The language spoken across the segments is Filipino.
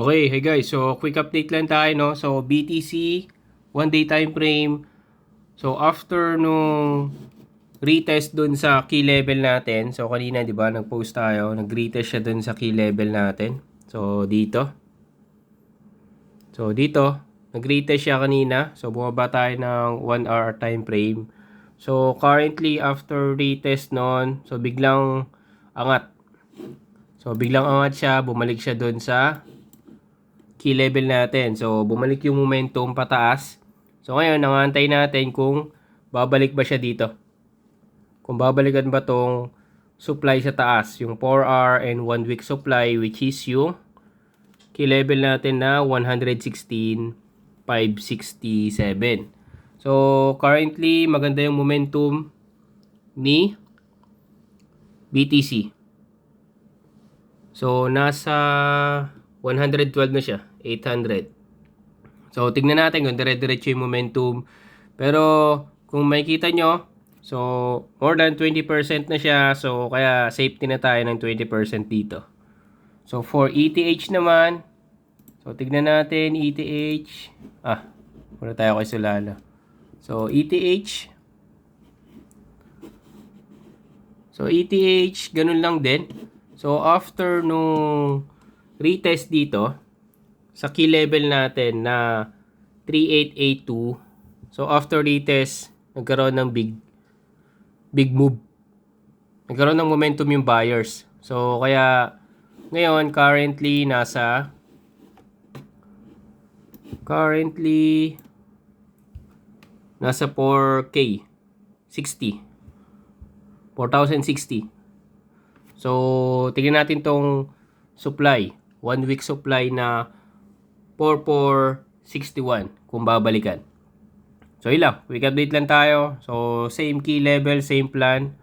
Okay, hey guys. So, quick update lang tayo, no? So, BTC, one day time frame. So, after nung retest dun sa key level natin. So, kanina, di ba, nag-post tayo. Nag-retest siya dun sa key level natin. So, dito. So, dito. Nag-retest siya kanina. So, bumaba tayo ng 1 hour time frame. So, currently, after retest nun, so, biglang angat. So, biglang angat siya. Bumalik siya dun sa key level natin. So, bumalik yung momentum pataas. So, ngayon, nangantay natin kung babalik ba siya dito. Kung babalikan ba tong supply sa taas. Yung 4 hour and 1 week supply which is yung key level natin na 116,567. So, currently, maganda yung momentum ni BTC. So, nasa 112 na siya. 800. So, tignan natin kung dire-diretso yung momentum. Pero, kung makikita nyo, so, more than 20% na siya. So, kaya safety na tayo ng 20% dito. So, for ETH naman, so, tignan natin, ETH, ah, muna tayo kay Solana. So, ETH, so, ETH, ganun lang din. So, after nung retest dito, sa key level natin na 3882. So, after retest, nagkaroon ng big, big move. Nagkaroon ng momentum yung buyers. So, kaya, ngayon, currently, nasa, currently, nasa 4K, 60. 4,060. So, tingnan natin tong supply. One week supply na 4461 kung babalikan. So, yun lang. Quick update lang tayo. So, same key level, same plan.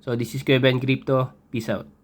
So, this is Kuya Ben Crypto. Peace out.